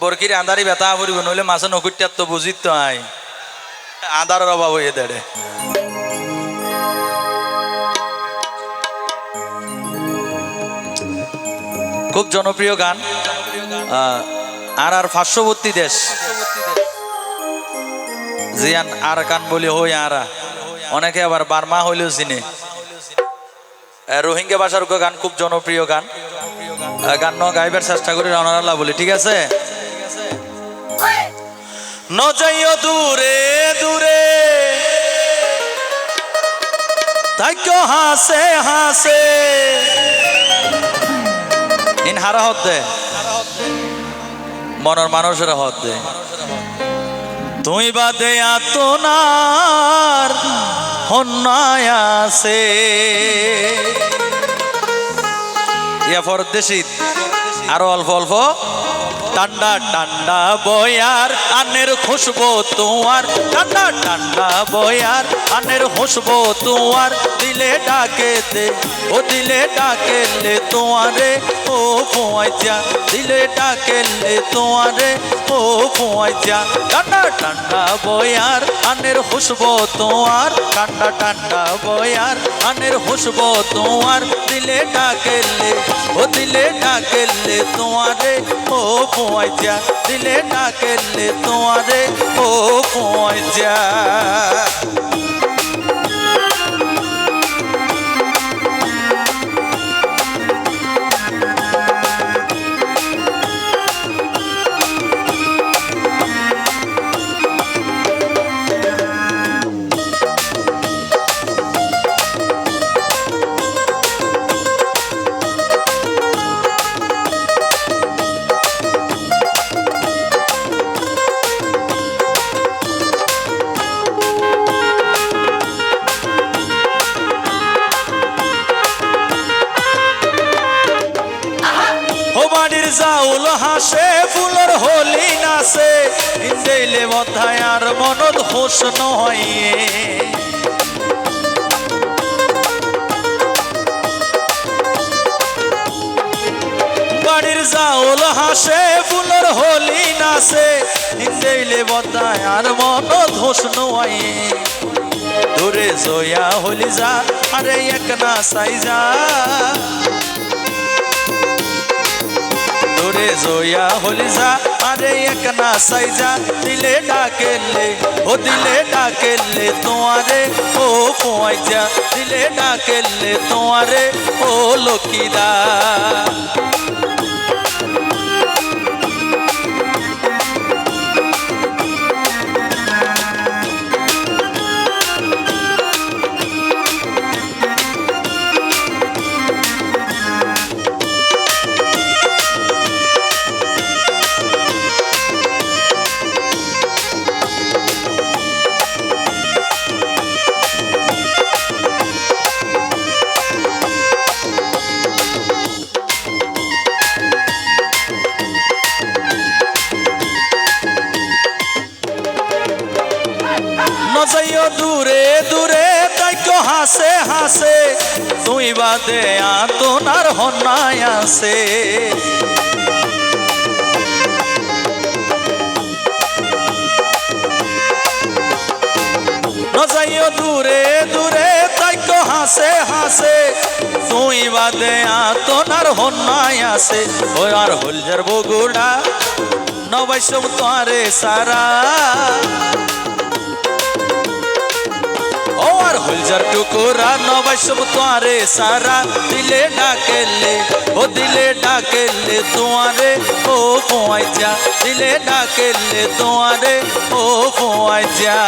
বরকির আন্দারি বেতা পড়িব, নইলে মাছে নকুটিয়ার তো বুঝিত তো আই আন্দারের অভাব হয়ে দেড়ে। খুব জনপ্রিয় গান। আর আর পার্শ্ববর্তী দেশ। জিয়ান আর গান বলি হই আরা অনেকে আবার বার্মা হইলেও চিনে। রোহিঙ্গা ভাষার গান খুব জনপ্রিয় গান। গান গাইবার চেষ্টা করি রনারাল্লাহ বলি, ঠিক আছে? ন যাইও দূরে দূরে। তাই কেউ হাসে হাসে। ইন হারা হত দে। মনের মানুষের হত দে। তুই বাদে আতনার হন্যায় আছে। ইয়া পরদেশিত আরও অল্প অল্প। ঠান্ডা ঠান্ডা বয়ার আনের খুশবো তোমার ঠান্ডা ঠান্ডা বয়ার আনের খুশবো তোমার দিলে ডাকে দে ও দিলে ডাকে লে তোমারে ও পৌঁছা দিলে ডাকে লে তোমারে ও পৌঁছা ঠান্ডা ঠান্ডা বয়ার আনের খুশবো তোমার ঠান্ডা ঠান্ডা বয়ার আনের খুশবো তোমার দিলে ডাকেলে ও দিলে ডাকেলে তোমারে ও পয়জা দিলে ডাকেলে তোমারে ও পৌঁছা হাসে ফুলর হোলি নাচে। ইন্দেইলে বধায় আর মনত হোস নয়। বাড়ির জাউল হাসে, ফুলর হোলি নাচে। ইন্দেইলে বধায় আর মনত হোস নয়। দূরে জয়া হলি যা, আরে এক না সাই যা দূরে জয়া হলি যা, আরে এক না সাই যা, দিলে ডাকেলে, ও দিলে ডাকেলে তোমারে, ও পোয়াই যা, দিলে ডাকেলে তোমারে, ও লক্ষ্মীদা হাসে তুই বাদে আতনার হন্যায় আছে। নজাইও দূরে দূরে, তাই কো হাসে হাসে। তুই বাদে আতনার হন্যায় আছে। ও আর হলজার বগুড়া নবাইসম তোয়ারে সারা। ও আর হলজার টুকুরা নবাইসব তোয়ারে সারা দিলে ডাকেলে ও দিলে ডাকেলে তোয়ারে ও পোয়াই যা দিলে ডাকেলে তোয়ারে ও পোয়াই যা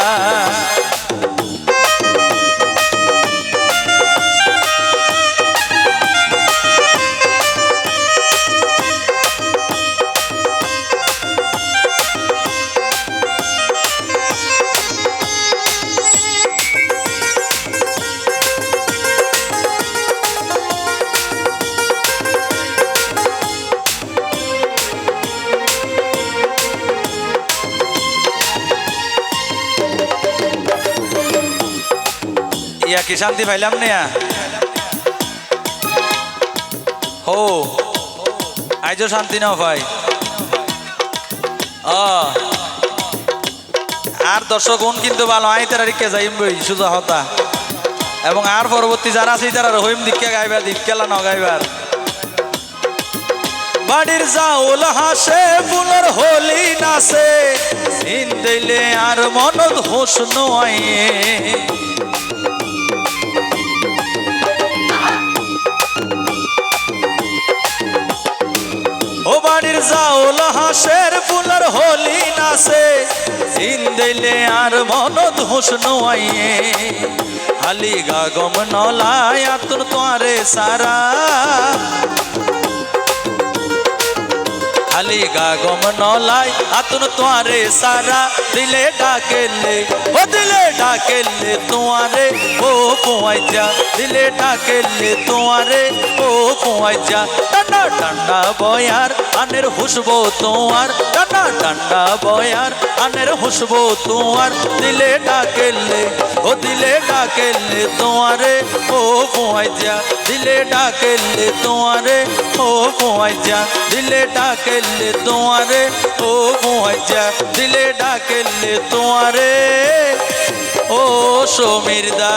ইয়া কি শান্তি পাইলাম না হো, আইজো শান্তি নাও ভাই। আর দর্শক গুণ কিন্তু ভালো, আই তারা রিকে যাইম বই, সুজা হতা। এবং আর পরবর্তী যারা আছে, তারা হইম দিকে গাইবা দিকেলা ন গাইবার। বাড়ির যাওল হাসে, ফুলর হোলি নাচে। ইন্দেলে আর মনত হোস নয়ে। যাওল ফুলার হলি হোলি দিন দিলে আর মন হোস নয়ে হালি গা গম নলায় আতুর তোয়ারে সারা। খালি গা গম নলাই, আতুন তোয়ারে সারা দিলে ডাকেলে, ও দিলে ডাকেলে তোয়ারে, ও পোয়াই যা দিলে ডাকেলে তোয়ারে, ও পোয়াই যা টান্ডা টান্ডা বয়ার, আনের হুসবো তোমার টান্ডা টান্ডা বয়ার, আনের হুসবো তোমার দিলে ডাকেলে, ও দিলে ডাকেলে তোয়ারে ও পোয়াই যা দিলে ডাকেলে তোমারে। ও পোয়াই যা দিলে ডাকেলে তোমারে। ও পোয়াই যা দিলে ডাকেলে তোমারে। ও সমীর দা।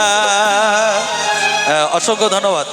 অসংখ্য ধন্যবাদ।